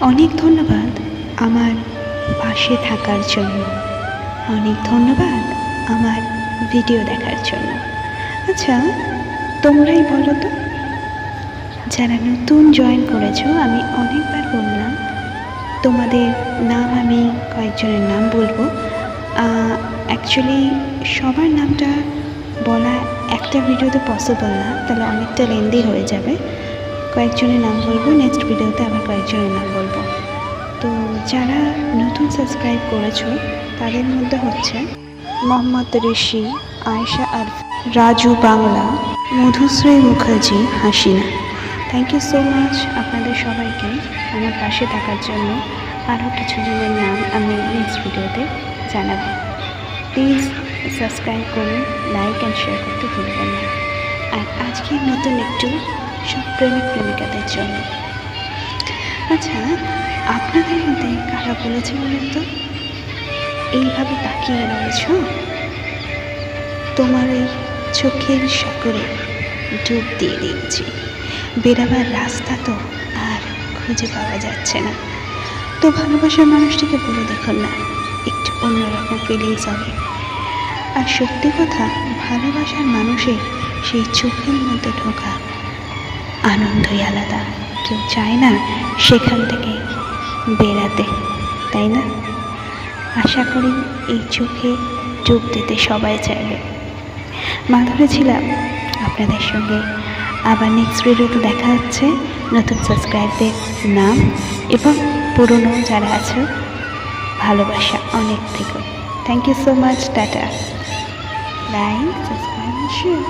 অনেক ধন্যবাদ আমার পাশে থাকার জন্য। অনেক ধন্যবাদ আমার ভিডিও দেখার জন্য। আচ্ছা তোমরাই বলো তো। যারা নতুন জয়েন করেছ, আমি অনেকবার বললাম, তোমাদের নাম আমি কয়েকজনের নাম বলব। অ্যাকচুয়ালি সবার নামটা বলা একটা ভিডিওতে পসিবল না, তাহলে অনেকটা লেন্দি হয়ে যাবে। কয়েকজনের নাম বলব নেক্সট ভিডিওতে আবার কয়েকজনের নাম বলব। তো যারা নতুন সাবস্ক্রাইব করেছ, তাদের মধ্যে হচ্ছে Mohammad Rishi, Ayesha Araf Raju Bangla Madhushree Mukherjee, Hasina. Thank you so much আপনাদের সবাইকে আমার পাশে থাকার জন্য। আরও কিছু জনের নাম আমি নেক্সট ভিডিওতে জানাব। প্লিজ সাবস্ক্রাইব করুন লাইক অ্যান্ড শেয়ার করতে ভুলবেন না। আর আজকে নতুন একটু সব প্রেমিক প্রেমিকাদের জন্য। আচ্ছা আপনাদের মধ্যে কারা বলেছে বলুন তো? এইভাবে তাকিয়ে রয়েছ? তোমার এই চোখের সাগরে ডুব দিয়ে দিয়েছি। বেরাবার রাস্তা তো আর খুঁজে পাওয়া যাচ্ছে না। তো ভালোবাসার মানুষটিকে বলে দেখুন না, একটু অন্যরকম ফিলিংস হবে। আর সত্যি কথা, ভালোবাসার মানুষের সেই চোখের মধ্যে ঢোকা আনন্দই আলাদা। কেউ চায় না সেখান থেকে বেরাতে তাই না? আশা করি এই চোখে যোগ দিতে সবাই চাইবে। মাধুরী ছিলাম। আপনাদের সঙ্গে আবার নেক্সট ভিডিওতে দেখা হচ্ছে। নতুন সাবস্ক্রাইবদের নাম এবং পুরনো যারা আছে, ভালোবাসা অনেক থেকে thank you so much tata. Like subscribe share